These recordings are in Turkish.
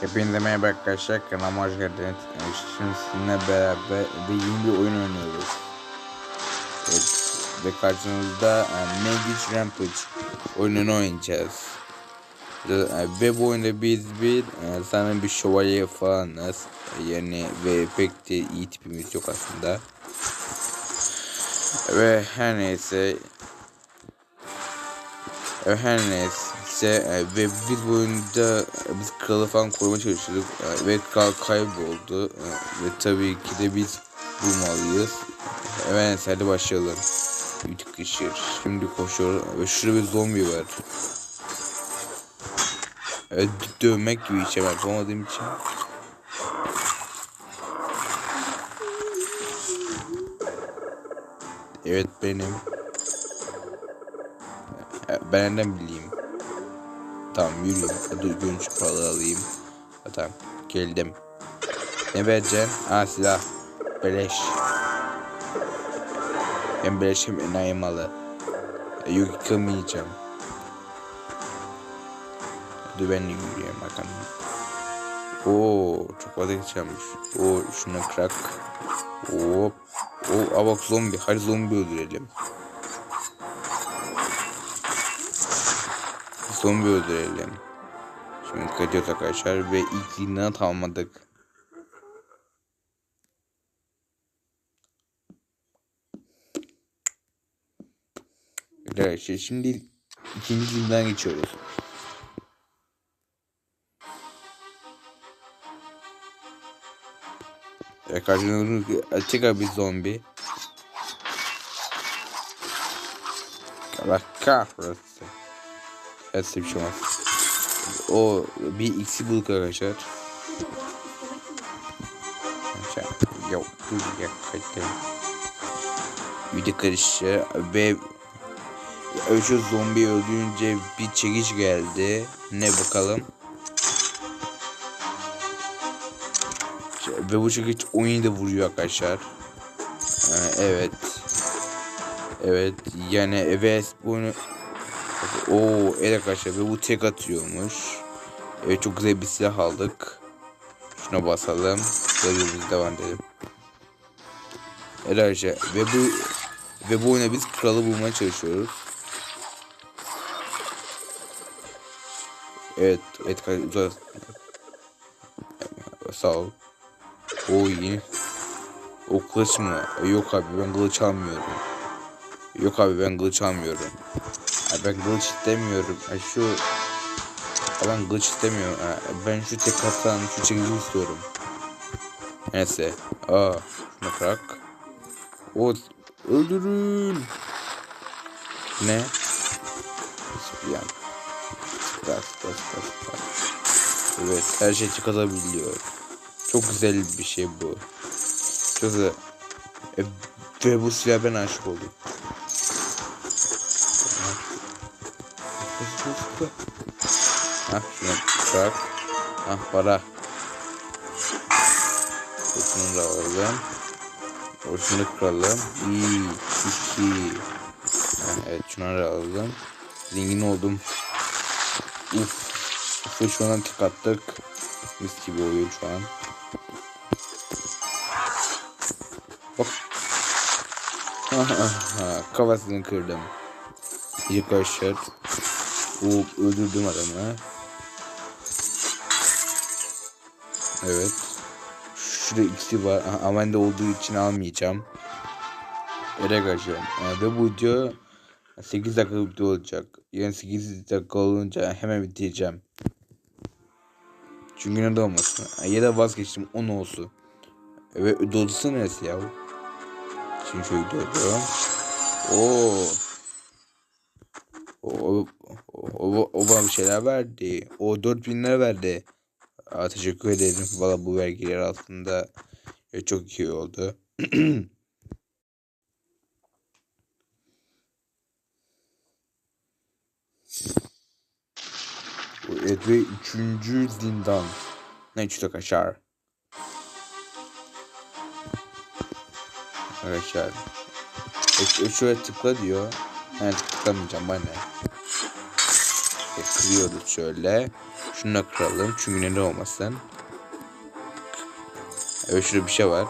Hepinize merhaba arkadaşlar kanalıma hoş geldiniz. Ee, Şimdi sizinle beraber ve yeni bir oyun oynuyoruz. Evet, ve karşınızda e, Magic Rampage oyununu oynayacağız. E, Ve bu oyunda biz bir e, sanırım bir şövalye falanız. Yani ve pek de iyi tipimiz yok aslında. Ve her neyse e, her neyse e, ve biz bu oyunda e, biz kralı falan korumaya çalışıyorduk e, ve kral kayboldu ve tabii ki de biz bulmalıyız. Evet hadi başlayalım. Ütük kişir. Şimdi koşuyor ve şurada bir zombi var. Evet bir dövmek gibi işe ben yapamadığım için. Evet benim. Ben nereden bileyim? Tamam. Hadi görünüş paraları alayım. Ha, tamam geldim. Ne vereceksin? Aa silah. Beleş. Hem beleş hem enayi malı. E, Yok yıkamayacağım. Hadi ben de yürüyeyim bakalım. Oo çok fazla geçermiş. Oo şunu kırak. Hop. Oo aa bak zombi. Hadi zombi öldürelim. Zombi öldürelim. Şimdi kaçıyoruz arkadaşlar ve ilk zindanı tamamladık. Arkadaşlar şimdi ikinci zindan geçiyoruz. Ya karşınızda tekrar bir zombi. Allah kahretsin. Evet size bir şey olmaz. O bir x'i bulduk arkadaşlar. Yok ya kayıttayım. Video karıştı ve şu zombi öldürünce bir çekiç geldi. Ne bakalım. Ve bu çekiç oyunu da vuruyor arkadaşlar. Ee, evet. Evet yani evet bunu Oo evet arkadaşlar ve bu tek atıyormuş. Evet çok güzel bir silah aldık. Şuna basalım. Biz devam edelim. Evet arkadaşlar ve bu ve bu oyuna biz kralı bulmaya çalışıyoruz. Evet, evet uzak. Sağ ol. O iyi. O kılıç mı? Yok abi ben kılıç almıyorum. Yok abi ben kılıç almıyorum. Ben kılıç istemiyorum. Ha, şu ben kılıç istemiyorum. Ha, ben şu tek atan şu çekici istiyorum. Neyse. Aa, şunu bırak. O öldürün. Ne? Bas bas bas bas. Evet her şey çıkartabiliyor. Çok güzel bir şey bu. Çok güzel. E, ve bu silah ben aşık oldum. Hah şunu bırak. Hah para. Şunu da alalım. Şunu kıralım. İyi. İki. Evet şunları alalım. Zengin oldum. Uf. Uf şu an tık attık. Mis gibi oluyor şu an. Bak. Kafasını kırdım. Arkadaşlar. O öldürdüm adamı. Evet. Şurada ikisi var bende olduğu için almayacağım. Evet arkadaşlar. e, Ve bu video 8 dakika video olacak. Yani 8 dakika olunca hemen bitireceğim. Çünkü ne olmasın. Ya da vazgeçtim 10 olsun. Ve dolusu neresi ya? Şimdi şöyle gidiyorum. Oo. O, o, o, bana bir şeyler verdi. O 4000 lira verdi. Aa, teşekkür ederim. Valla bu vergiler aslında e, çok iyi oldu. Ve üçüncü zindan. Ne üçte kaçar. Arkadaşlar. E, e, şöyle tıkla diyor. Yani tıklamayacağım bana. Kırıyoruz şöyle. Şunu da kıralım çünkü neden olmasın. Evet şurada bir şey var.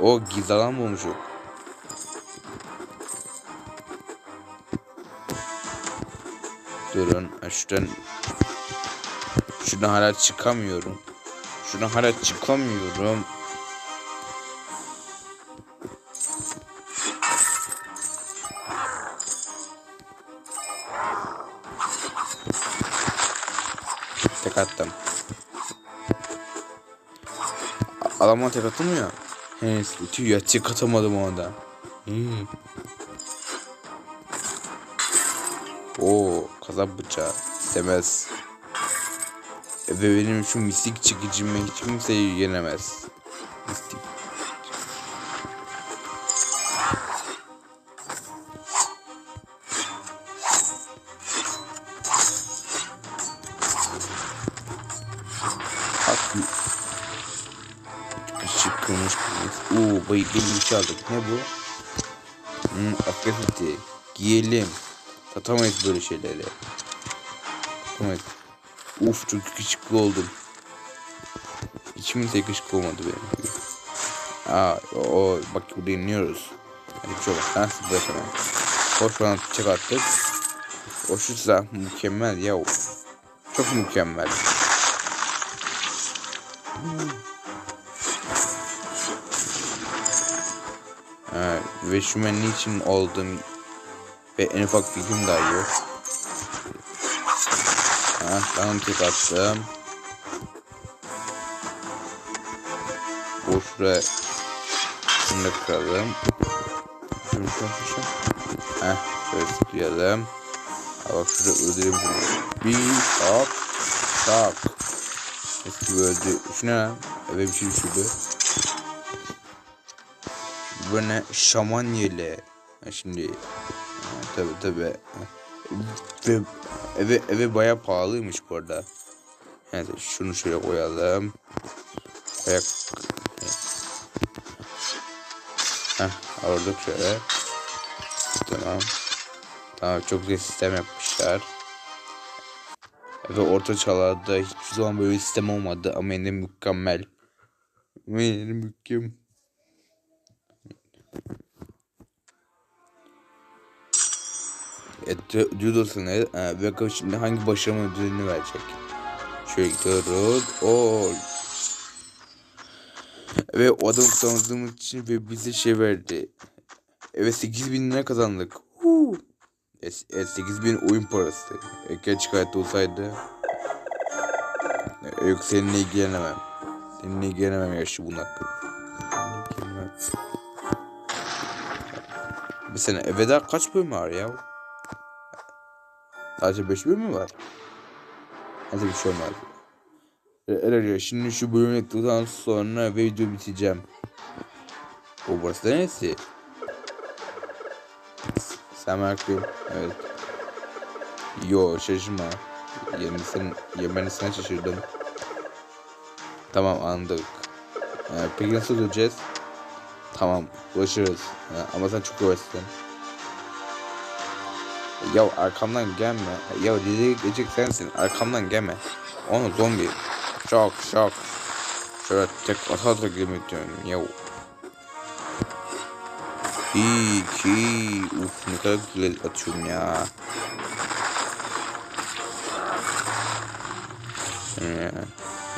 O gizli alan bulmuşum. Durun. Şuradan Şuradan hala çıkamıyorum. Şuradan hala çıkamıyorum. Tek attım. A- Adama tek ya. He, tüy ya tek atamadım onda. Hmm. Oo, kazak bıçağı. İstemez. Ve benim şu mistik çıkıcımı hiç kimse yenemez. Mistik. Kırmış kırmış. Oo bayı belli bir şey aldık. Ne bu? Hmm, akrediti. Giyelim. Satamayız böyle şeyleri. Satamayız. Uf çok yakışıklı oldum. Hiç kimse yakışıklı olmadı benim. Aa o bak burada iniyoruz. Hadi bir şey. Ha zıplayalım hemen. Hoş falan çek attık. O mükemmel ya. Çok mükemmel. Ha, ve şu niçin oldum ve en ufak fikrim dahi yok. Ha, tamam tek attım. Şuraya şunu da kıralım. Şunu şunu. Heh şöyle tıklayalım. Bak şurada öldüreyim şunu. Bir tak tak. Eski öldü. Şu ne lan? Eve bir şey düşürdü. Bu ne? Şaman yele. Şimdi tabi tabi. Ve eve eve baya pahalıymış bu arada. Neyse şunu şöyle koyalım. Ayak. Heh aldık şöyle. Tamam. Tamam çok güzel sistem yapmışlar. Ve orta çağlarda hiçbir zaman böyle sistem olmadı ama yine mükemmel. Yine mükemmel. Judos'un e, ve şimdi hangi başarma ödülünü verecek? Şöyle gidiyoruz. Oo. Ve o adamı tanıdığımız için ve bize şey verdi. Evet 8000 lira kazandık. Huu. Evet 8000 oyun parası. E, gerçek hayatta olsaydı. E, yok seninle ilgilenemem. Seninle ilgilenemem yaşlı bunak. İlgilenemem. Bir sene eve daha kaç bölüm var ya? Sadece 5 bölüm mü var? Hadi bir şey olmaz. Evet şimdi şu bölümü yaptıktan sonra video biteceğim. O burası da neresi? Semerkül. Evet. Yo şaşırma. Yemeğini sen şaşırdım. Tamam anladık. Ee, peki nasıl döneceğiz? Tamam ulaşırız. Ee, ama sen çok yavaşsın. Ya arkamdan gelme. Ya dedi geçecek sensin. Arkamdan gelme. Onu zombi. Şok şok. Şöyle tek ata ata girmek diyorum. Ya. İyi ki. Uf ne kadar güzel atıyorum ya. Ee,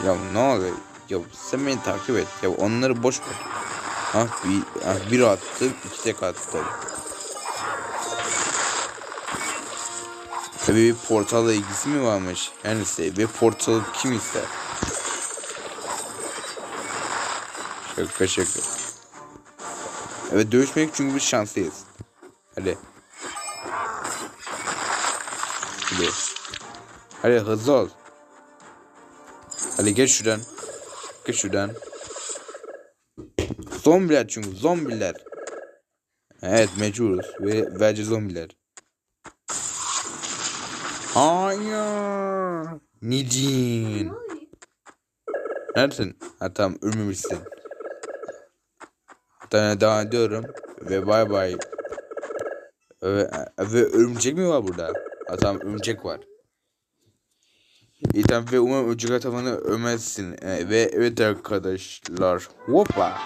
ya ne oluyor? Ya sen beni takip et. Ya onları boş ver. Ah bir, ah, bir attım, iki tek attım. Tabii bir portalla ilgisi mi varmış? Her neyse ve portalı kim ister? Şaka şaka. Evet dövüşmek çünkü biz şanslıyız. Hadi. Hadi. Hadi hızlı ol. Hadi geç şuradan. Geç şuradan. Zombiler çünkü zombiler. Evet mecburuz ve verce zombiler. Hayır. Nicin. Neredesin? Ha tamam ölmemişsin. Hatta devam ediyorum. Ve bay bay. Ve, ve örümcek mi var burada? Ha tamam örümcek var. İyi tamam ve umarım öcük tavanı ömezsin. Ee, ve evet arkadaşlar. Hoppa.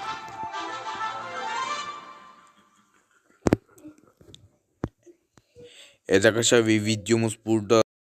Evet arkadaşlar ve videomuz burada